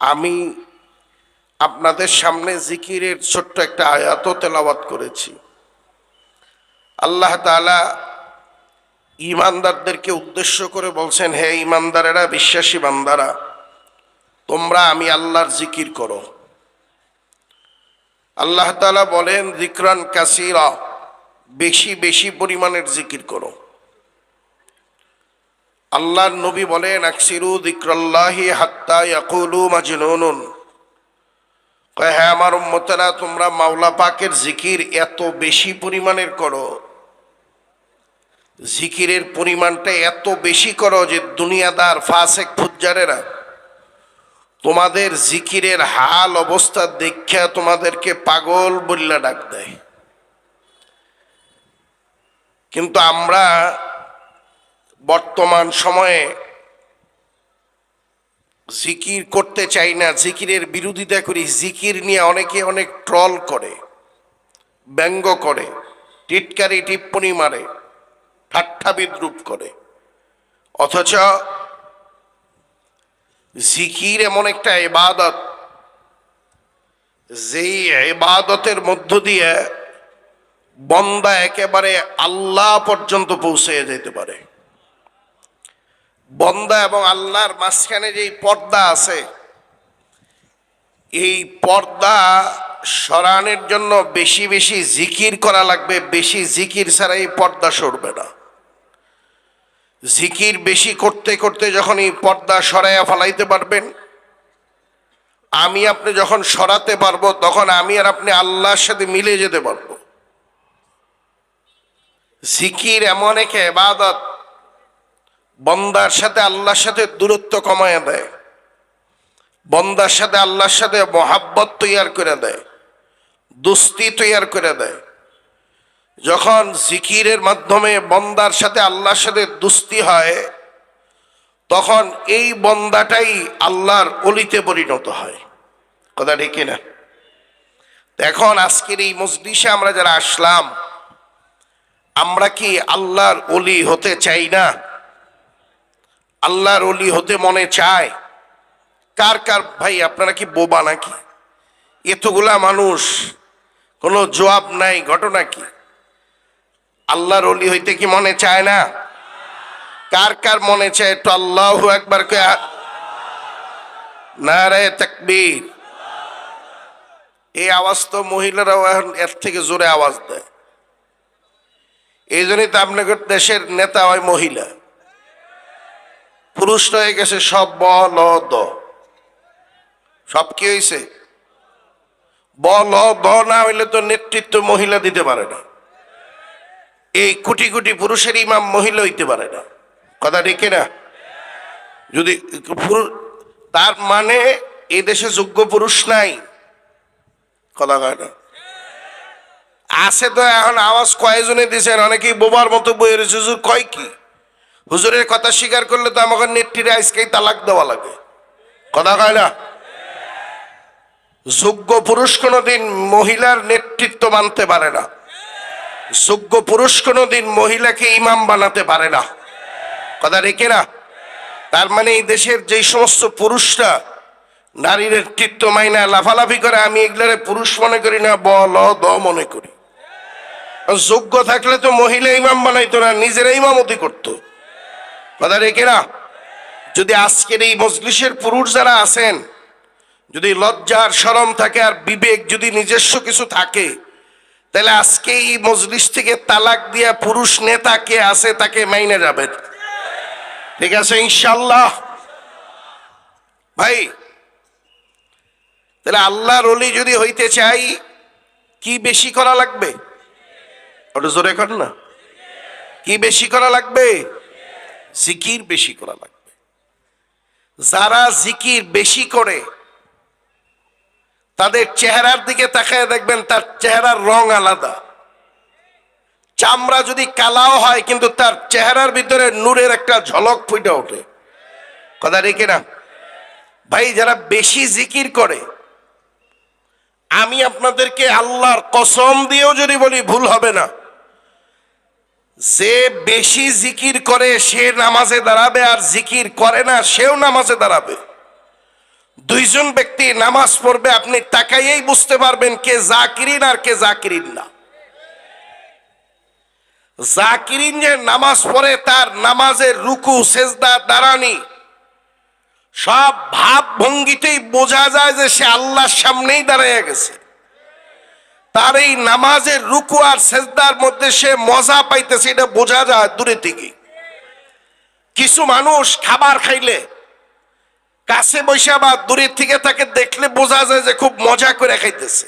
আমি আপনাদের সামনে জিকিরের ছোট্ট একটা আয়াত তেলাওয়াত করেছি। আল্লাহ তাআলা ইমানদারদেরকে উদ্দেশ্য করে বলছেন, হে ইমানদারেরা বিশ্বাসী বান্দারা, তোমরা আমি আল্লাহর জিকির করো। আল্লাহ তালা বলেন, জিকরান কাসিরা, বেশি বেশি পরিমাণের জিকির করো। আল্লাহর নবী বলেন, আকসিরু দিক্রাল্লাহি হাত্তা ইয়াকুলু মাজনুনুন। কয় হ্যাঁ আমার উম্মতেরা, তোমরা মাওলা পাকের জিকির এত বেশি পরিমাণের করো। জিকিরের পরিমাণটা এত বেশি করো যে দুনিয়াদার ফাসেক ফুজ্জারেরা তোমাদের জিকিরের হাল অবস্থা দেখা তোমাদেরকে পাগল বললা ডাক দেয়। কিন্তু আমরা বর্তমান সময়ে জিকির করতে চাই না, জিকিরের বিরোধিতা করি, জিকির নিয়ে অনেকে অনেক ট্রল করে, ব্যঙ্গ করে, টিটকারি, টিপ্পনি মারে, ঠাট্টা বিদ্রুপ করে। অথচ জিকির এমন একটা ইবাদত, যেই ইবাদতের মধ্য দিয়ে বন্দা একেবারে আল্লাহ পর্যন্ত পৌঁছে যেতে পারে। বন্দা এবং আল্লাহর মাঝখানে যেই পর্দা আছে, এই পর্দা সরানোর জন্য বেশি বেশি জিকির করা লাগবে। বেশি জিকির ছাড়া এই পর্দা সরবে না। জিকির বেশি করতে করতে যখন এই পর্দা সরাইয়া ফেলাইতে পারবেন, আমি আপনি যখন সরাতে পারব, তখন আমি আর আপনি আল্লাহর সাথে মিলে যেতে পারব। জিকির এমন এক এবাদত বন্দার সাথে আল্লাহর সাথে দূরত্ব কমায় দেয়। বন্দার সাথে আল্লাহর সাথে মহাব্বত তৈয়ার করে দেয়। দুস্তি তৈয়ার করে দেয়। যখন জিকিরের মাধ্যমে বন্দার সাথে আল্লাহর সাথে দুস্তি হয়, তখন এই বন্দাটাই আল্লাহর অলিতে পরিণত হয়। কথা ঠিক না এখন আজকের এই মজলিসে আমরা যারা আসলাম, আমরা কি আল্লাহর অলি হতে চাই না? আল্লাহর অলি হতে মনে চায়। কার কার ভাই, আপনারা কি বোবা নাকি? এতগুলা মানুষ, কোনো জবাব নাই, ঘটনা কি? আল্লাহর অলি হইতে কি মনে চায় না? কার কার মনে চায় একটু আল্লাহ একবার কে না রে তাকবীর। এই আওয়াজ তো মহিলারাও এখন এর থেকে জোরে আওয়াজ দেয়। এই জন্যই তো আপনাদের দেশের নেতা হয় মহিলা। পুরুষ হয়ে গেছে, সব ব ল দ সব কি হয়েছে ব ল দ না হইলে তো নেতৃত্ব মহিলা দিতে পারে না। এই কোটি কোটি পুরুষের ইমাম মহিলা হইতে পারে না। কথা ঠিক না যদি তার মানে এই দেশে যোগ্য পুরুষ নাই। কথা কয় না? আছে তো এখন, আওয়াজ কয়জনে দিয়েছেন অনেকেই বোবার মতো বইয়ের হুজুর কয় কি? হুজুরের কথা স্বীকার করলে তো আমাকে নেত্রীরা আজকেই তালাক দেওয়া লাগে। কথা কয় না? যোগ্য পুরুষ কোনোদিন মহিলার নেতৃত্ব মানতে পারে না। যোগ্য পুরুষ কোনোদিন মহিলাকে ইমাম বানাতে পারে না। কথা রেখে না তার মানে এই দেশের যেই সমস্ত পুরুষরা নারীর নেতৃত্ব মাইনা লাফালাফি করে, আমি এগুলারে পুরুষ মনে করি না, বল, দ মনে করি। যোগ্য থাকলে তো মহিলা ইমাম বানাইতো না, নিজেরা ইমামতি করতো। কথা রেখে না যদি আজকের এই মজলিসের পুরুষ যারা আছেন, যদি লজ্জার শরম থাকে আর বিবেক যদি নিজস্ব কিছু থাকে, তাহলে আজকে এই মজলিস থেকে তালাক দিয়া পুরুষ নেতা কে আছে তাকে মাইনে যাবেন ঠিক আছে ইনশাল্লাহ ভাই, তাহলে আল্লাহর অলি যদি হইতে চাই, কি বেশি করা লাগবে? ওটা জোরে কর না। কি বেশি করা লাগবে? জিকির বেশি করা লাগবে। যারা জিকির বেশি করে, তাদের চেহারার দিকে তাকায় দেখবেন তার চেহারার রং আলাদা। চামড়া যদি কালাও হয়, কিন্তু তার চেহারার ভিতরে নূরের একটা ঝলক ফুটে ওঠে। কথা রেখে না ভাই, যারা বেশি জিকির করে, আমি আপনাদেরকে আল্লাহর কসম দিয়েও যদি বলি ভুল হবে না। যে বেশি জিকির করে সে নামাজে দাঁড়াবে আর জিকির করে না, সেও নামাজে দাঁড়াবে। দুইজন ব্যক্তি নামাজ পড়বে, আপনি তাকাইয়েই বুঝতে পারবেন কে জাকিরিন আর কে জাকিরিন না। জাকিরিন যে নামাজ পড়ে, তার নামাজের রুকু, সেজদা, দাঁড়ানি, সব ভাব ভঙ্গিতেই বোঝা যায় যে সে আল্লাহর সামনেই দাঁড়িয়ে গেছে। তার এই নামাজের রুকু আর সেজদার মধ্যে সে মজা পাইতেছে, এটা বোঝা যায় দূরে থেকে। কিছু মানুষ খাবার খাইলে, কাছে বসে বা দূরের থেকে তাকে দেখলে বোঝা যায় যে খুব মজা করে খাইতেছে।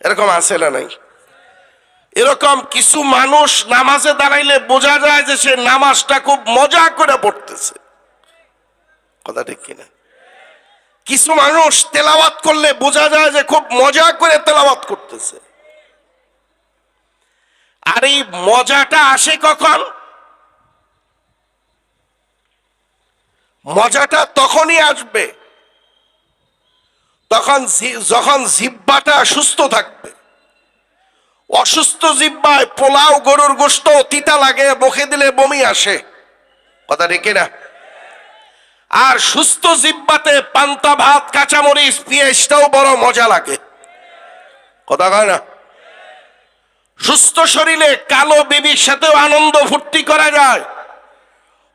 এরকম আছে না নাই? এরকম কিছু মানুষ নামাজে দাঁড়াইলে বোঝা যায় যে সে নামাজটা খুব মজা করে পড়তেছে। কথা ঠিক কিনা? কিছু মানুষ তেলাওয়াত করলে বোঝা যায় যে খুব মজা করে তেলাওয়াত করতেছে। আর এই মজাটা আসে কখন? মজাটা তখনই আসবে তখন যখন জিব্বাটা সুস্থ থাকবে। অসুস্থ জিব্বায় পোলাও গরুর গোস্ত তিতা লাগে মুখে দিলে বমি আসে। কথা রেখে না আর সুস্থ জিব্বাতে পান্তা ভাত, কাঁচামরিচ পেঁয়াজটাও বড় মজা লাগে। কথা কয় না? সুস্থ শরীরে কালো বেবির সাথেও আনন্দ ফুর্তি করা যায়।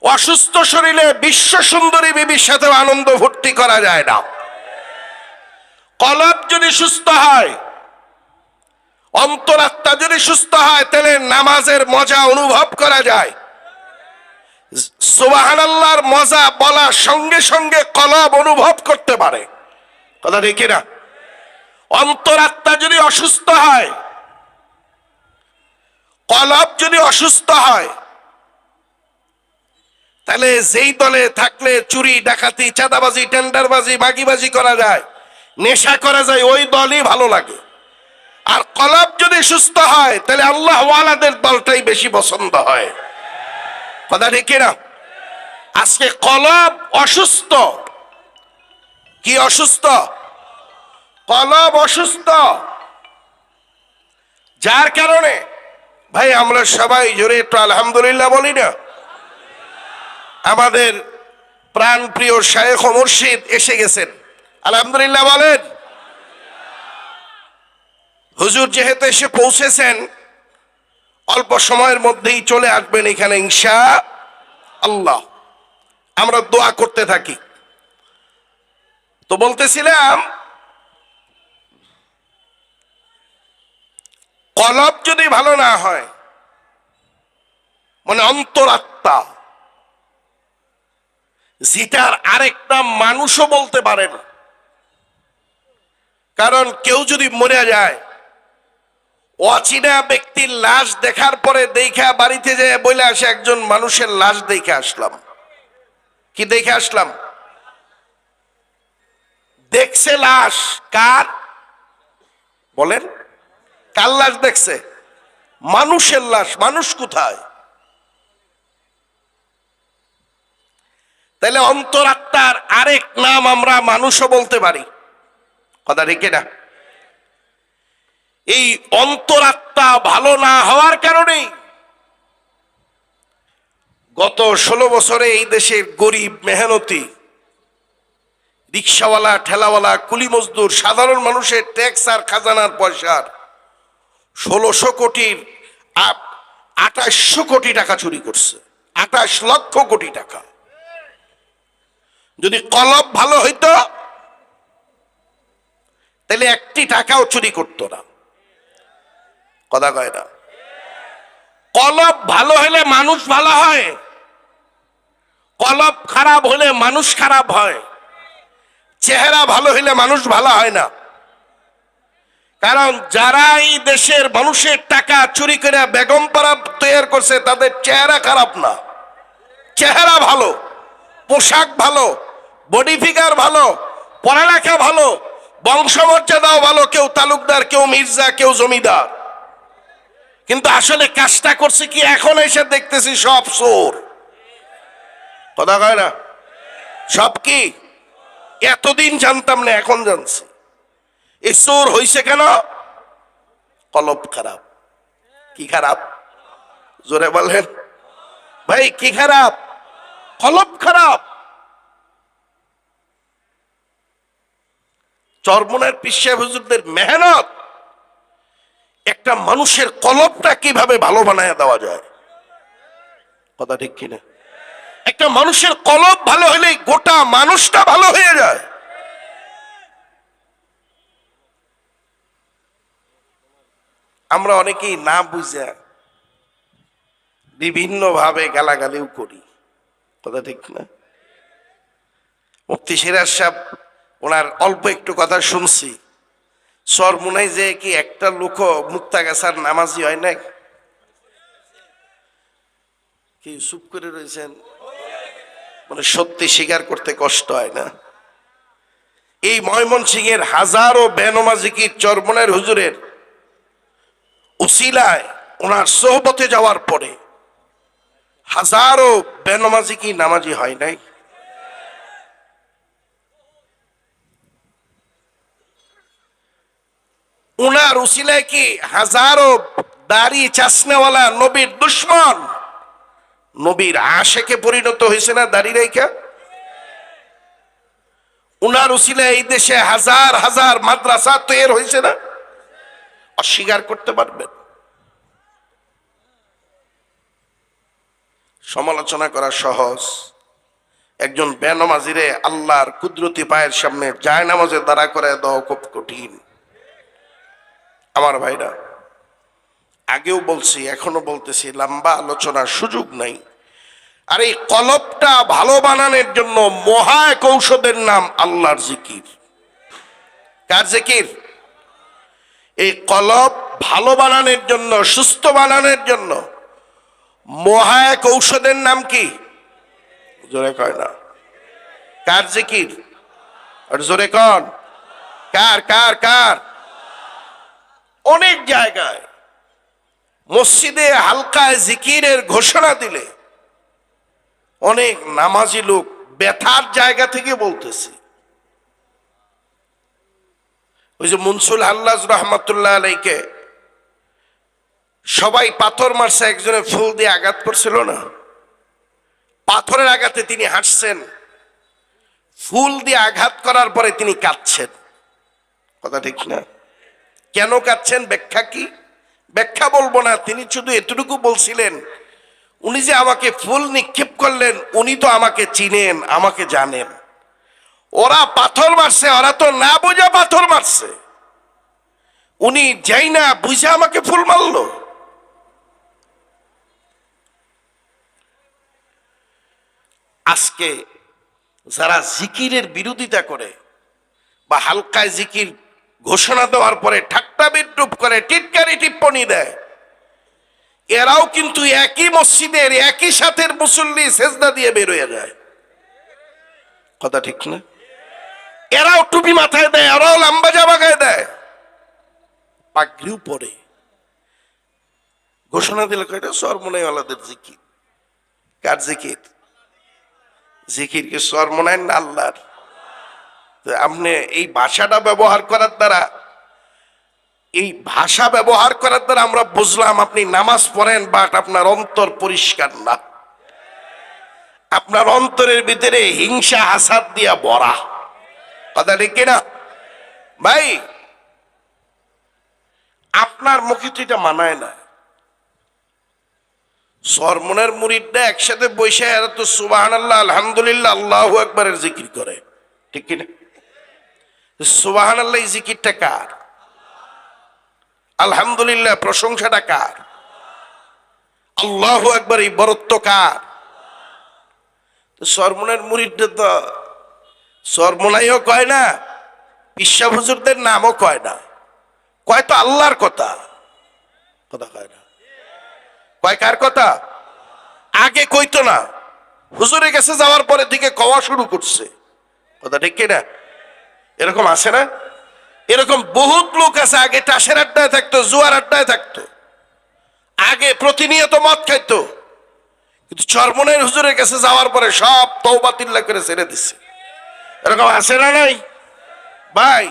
অসুস্থ শরীরে বিশ্ব সুন্দরী বেবির সাথেও আনন্দ ফুর্তি করা যায় না। কলাপ যদি সুস্থ হয়, অন্তরাত্মা যদি সুস্থ হয়, তাহলে নামাজের মজা অনুভব করা যায়। সুবাহান মজা বলার সঙ্গে সঙ্গে কলব অনুভব করতে পারে। কথা দেখি না অন্তরাত্মা যদি অসুস্থ হয় কলব যদি অসুস্থ হয়, তাহলে যেই দলে থাকলে চুরি, ডাকাতি, চাঁদাবাজি, টেন্ডারবাজি, বাগিবাজি করা যায়, নেশা করা যায়, ওই দলই ভালো লাগে। আর কলব যদি সুস্থ হয়, তাহলে আল্লাহ ওয়ালাদের দলটাই বেশি পছন্দ হয়। কথা ঠিক না আজকে কলব অসুস্থ। কি অসুস্থ? কলব অসুস্থ। যার কারণে, ভাই, আমরা সবাই জোরে একটু আলহামদুলিল্লাহ বলি না? আমাদের প্রাণ প্রিয় শায়েখ মুর্শিদ এসে গেছেন। আলহামদুলিল্লাহ বলেন। হুজুর যেহেতু এসে পৌঁছেছেন, অল্প সময়ের মধ্যেই চলে আসবেন এখানে ইনশা আল্লাহ। আমরা দোয়া করতে থাকি। তো বলতেছিলাম, কলব যদি ভালো না হয় মানে অন্তরাত্মা যেটার আরেকটা মানুষও বলতে পারে না। কারণ কেউ যদি মরে যায়, অচেনা ব্যক্তির লাশ দেখার পরে দেখা বাড়িতে যে বলে আসে একজন মানুষের লাশ দেখে আসলাম। কি দেখে আসলাম? দেখছে লাশ। কার? বলেন, কার লাশ দেখছে? মানুষের লাশ, মানুষ কোথায়? তাহলে অন্তরাত্মার আরেক নাম আমরা মানুষও বলতে পারি। কথা রেখে না এই অন্তরাত্মা ভালো না হওয়ার কারণেই গত ষোলো বছরে এই দেশের গরিব, মেহনতি, রিক্সাওয়ালা, ঠেলাওয়ালা কুলি মজদুর সাধারণ মানুষের ট্যাক্স আর খাজানার পয়সার ষোলোশো কোটির আঠাশশো কোটি টাকা চুরি করছে। আঠাশ লক্ষ কোটি টাকা। যদি কলব ভালো হইতো, তাহলে একটি টাকাও চুরি করতো না। কথা কয় না। কলব ভালো হলে মানুষ ভালো হয়। কলব খারাপ হলে মানুষ খারাপ হয়। চেহারা ভালো হলে মানুষ ভালো হয় না। কারণ যারা এই দেশের মানুষের টাকা চুরি করে বেগম পাড়া তৈরি করছে, তাদের চেহারা খারাপ না। চেহারা ভালো, পোশাক ভালো বডি ফিগার ভালো, পড়ালেখা ভালো, বংশমর্যাদাও ভালো, কেউ তালুকদার, কেউ মির্জা, কেউ জমিদার। কিন্তু আসলে কাজটা করছে কি? এখন এসে দেখতেছি সব চোর। কথা কয় না? সব কি? এতদিন জানতাম না, এখন জানছি। এই চোর হইছে কেন? কলব খারাপ। কি খারাপ? জোরে বলেন। ভাই, কি খারাপ? কলব খারাপ। চরমনের পিসা হুজুরদের মেহনত। একটা মানুষের কলবটা কীভাবে ভালো বানায় দেওয়া যায়? কথা ঠিক কিনা? একটা মানুষের কলব ভালো হলে গোটা মানুষটা ভালো হয়ে যায়। আমরা অনেকেই না বুঝে বিভিন্ন ভাবে গালাগালিও করি। কথা ঠিক না? মুফতি সিরাজ সাহেব, ওনার অল্প একটু কথা শুনছি। সর সরমুনাই যে কি একটা লোক মুক্তা গাছার নামাজি হয় না কি চুপ করে রয়েছেন? মানে সত্যি স্বীকার করতে কষ্ট হয় না। এই ময়মনসিং এর হাজারো বেনমাজি কি চরমনের হুজুরের উসিলায় ওনার সোহবতে যাওয়ার পরে হাজারো বেনমাজি কি নামাজি হয় নাই। উনার উসিলায় কি হাজারো দাড়ি চাষনেওয়ালা নবীর দুশ্মন নবীর আশেকে পরিণত হয়েছে না দাড়ি রেখা? উনার উসিলায় এই দেশে হাজার হাজার মাদ্রাসা তৈরি হয়েছে না? অস্বীকার করতে পারবেন। সমালোচনা করা সহজ। একজন বেনমাজিরে আল্লাহর কুদরতি পায়ের সামনে যায় নামাজের দ্বারা করে দেওয়া খুব কঠিন। আমার ভাইরা আগেও বলছি এখনও বলতেছি, লম্বা আলোচনার সুযোগ নাই। আর এই কলবটা ভালো বানানোর জন্য মহা এক ঔষধের নাম আল্লাহর জিকির। কার জিকির? এই কলব ভালো বানানোর জন্য, সুস্থ বানানোর জন্য মহা এক ঔষধের নাম কি? জোরে কয় না। কার জিকির? আর জোরে কন। কার কার কার? অনেক জায়গায় মসজিদে হালকায় জিকিরের ঘোষণা দিলে অনেক নামাজি লোক ব্যথার জায়গা থেকে বলতেছে। ওই যে মুনসুল হাল্লাজ রহমতুল্লাহ আলাইকে সবাই পাথর মারছে, একজনে ফুল দিয়ে আঘাত করছিল না? পাথরের আঘাতে তিনি হাসছেন ফুল দিয়ে আঘাত করার পরে তিনি কাঁদছেন। কথা ঠিক না? কেন কাঁদছেন? ব্যাখ্যা কি? ব্যাখ্যা বলব না, তিনি শুধু এতটুকু বলছিলেন, উনি যে আমাকে ফুল নিক্ষেপ করলেন, উনি তো আমাকে চিনেন, আমাকে জানেন। ওরা পাথর মারছে, ওরা তো না বোঝা পাথর মারছে। উনি যাই না বুঝে আমাকে ফুল মারল। আজকে যারা জিকিরের বিরোধিতা করে, বা হালকায় জিকির ঘোষণা দেওয়ার পরে ঠাট্টা বিদ্রুপ করে, টিটকারি টিপ্পনি দেয়। এরাও কিন্তু একই মসজিদের, একই সাথের মুসল্লি সেজদা দিয়ে বেরোয় যায়। কথা ঠিক না? এরাও টুপি মাথায় দেয়, এরাও লম্বা জামা গায়ে দেয়। পাগড়িও পরে। ঘোষণা দিলে কয়টা? সরমনাইওয়ালাদের জিকির। কার জিকির? জিকির কি সরমনায় না আল্লাহর। আপনি এই ভাষাটা ব্যবহার করার দ্বারা, এই ভাষা ব্যবহার করার দ্বারা আমরা বুঝলাম আপনি নামাজ পড়েন বাট আপনার অন্তর পরিষ্কার না। আপনার অন্তরের ভিতরে হিংসা, হাসাদ দিয়া ভরা। কথা ঠিক না ভাই, আপনার মুখে তো এটা মানায় না। সরমনের মুরিদটা একসাথে বসে এরা তো সুবাহ আল্লাহ আলহামদুলিল্লাহ, আল্লাহ একবারের জিকির করে। ঠিক কিনা? সুবাহান আল্লাহ জিকিরটা কার? আলহামদুলিল্লাহ, প্রশংসাটা কার? আল্লাহ একবার এই বরত্ব কার? সরমনের মুরিদটা তো সরমনাইও কয় না পিসা হুজুরদের নামও কয় না। কয় তো আল্লাহর কথা। কথা কয় না। কয় কার কথা? আগে কইতো না। হুজুরের কাছে যাওয়ার পরে দিকে কওয়া শুরু করছে। কথা ঠিক কিনা? এরকম আছে না? এরকম বহুত লোক আছে, আগে টাসের আড্ডায় থাকতো, জুয়ার আড্ডায় থাকতো। আগে প্রতিনিয়ত মদ খাইতো। কিন্তু চরমনের হুজুরের কাছে যাওয়ার পরে সব তৌবাতিল্লা করে ছেড়ে দিচ্ছে এরকম আছে না নাই? ভাই,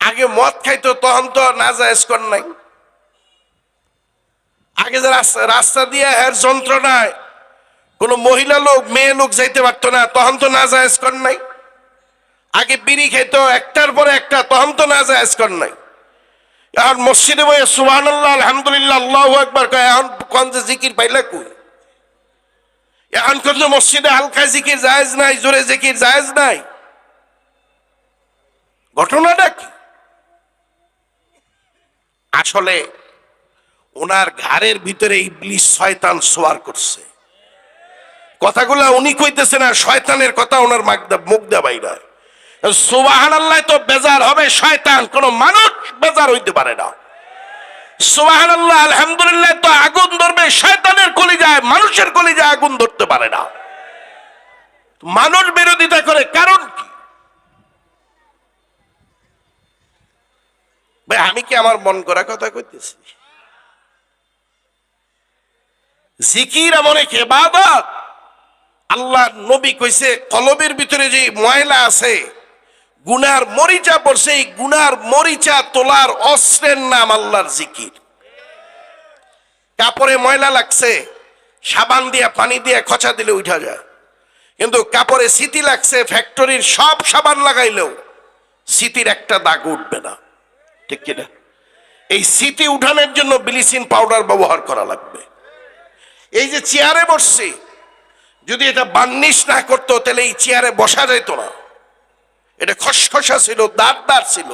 আগে মদ খাইতো, তখন তো না জায়েজ কর নাই। আগে যে রাস্তা রাস্তা দিয়ে এর যন্ত্রণায় কোনো মহিলা লোক, মেয়ে লোক যাইতে পারতো না, তখন তো না জায়েজ কর নাই। আগে বিড়ি খেত, একটার পরে একটা, তখন তো না যায় কর নাই। এখন মসজিদে সুবাহ আলহামদুলিল্লাহ, আল্লাহ একবার কয়, এখন কোন যে জিকির পাইলা কই? এখন কোন যে মসজিদে হালকা জিকির জায়েজ নাই, জোরে জিকির জায়েজ নাই। ঘটনাটা কি? আসলে ওনার ঘাড়ের ভিতরে ইবলিস শয়তান সোয়ার করছে। কথাগুলা উনি কইতেছে না শয়তানের কথা ওনার মাগদা- মুখ দা বাইরা সুবাহান তো বেজার হবে, শয়তান, কোন মানুষ বেজার হইতে পারে না। সুবাহান আলহামদুলিল্লাহ তো আগুন ধরবে, শয়তানের কলি যায় মানুষের কলি যায় আগুন ধরতে পারে না। মানুষ বিরোধিতা করে, কারণ কি? ভাই, আমি কি আমার মন করা কথা কইতেছি? জিকির এমন এক ইবাদত। আল্লাহ নবী কইছে, কলবের ভিতরে যে ময়লা আছে গুনার মরিচা পড়ছে এই গুনার মরিচা তোলার অস্ত্রের নাম আল্লাহর জিকির। কাপড়ে ময়লা লাগছে, সাবান দিয়ে, পানি দিয়ে খচা দিলে উঠা যায়। কিন্তু কাপড়ে স্মৃতি লাগছে, ফ্যাক্টরির সব সাবান লাগাইলেও স্মৃতির একটা দাগ উঠবে না। ঠিক কিনা? এই স্মৃতি উঠানোর জন্য ব্লিচিং পাউডার ব্যবহার করা লাগবে। এই যে চেয়ারে বসছি, যদি এটা বার্নিশ না করতো, তাহলে এই চেয়ারে বসা যেত না। এটা খসখসা ছিল, দাঁত দাঁত ছিল।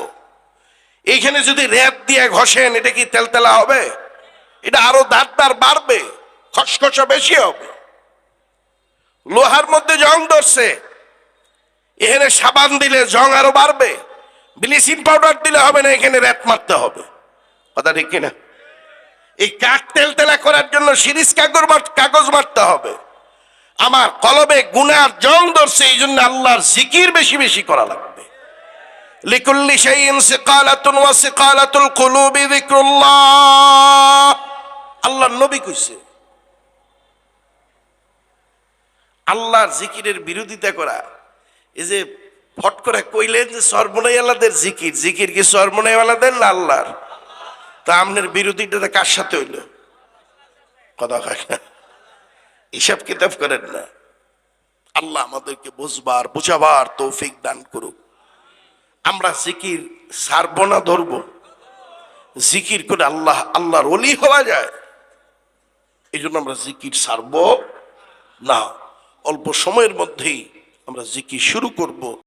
এইখানে যদি রেত দিয়ে ঘষেন, এটা কি তেলতেলা হবে? এটা আরও দাঁত দাঁত বাড়বে, খসখসা বেশি হবে। লোহার মধ্যে জং ধরছে। এখানে সাবান দিলে জং আরও বাড়বে। ব্লিচিং পাউডার দিলে হবে না, এখানে রেত মারতে হবে। কথা ঠিক কিনা? এই কাক তেল তেলা করার জন্য সিরিজ কাগজ কাগজ মারতে হবে। আমার কলবে গুনার জং ধরছে, এই জন্য আল্লাহর জিকির বেশি বেশি করা লাগবে। লিকুল্লি শাইইন সিকালাতুন ওয়া সিকালাতুল কুলুবি আল্লাহর নবী আল্লাহর জিকিরের বিরোধিতা করা, এই যে ফট করে কইলেন যে সর্বনাইয়ালাদের জিকির জিকির কি সর্বনাইওয়ালাদের না আল্লাহর? তা আপনার বিরোধিতা কার সাথে হইল? কথা কয় না। হিসাব কিতাব করেন না। আল্লাহ আমাদেরকে বুঝবার, বুঝাবার তৌফিক দান করুক। আমরা জিকির সারব না, ধরব। জিকির করে আল্লাহ, আল্লাহর অলি হওয়া যায়। এই জন্য আমরা জিকির সারব না। অল্প সময়ের মধ্যেই আমরা জিকির শুরু করব।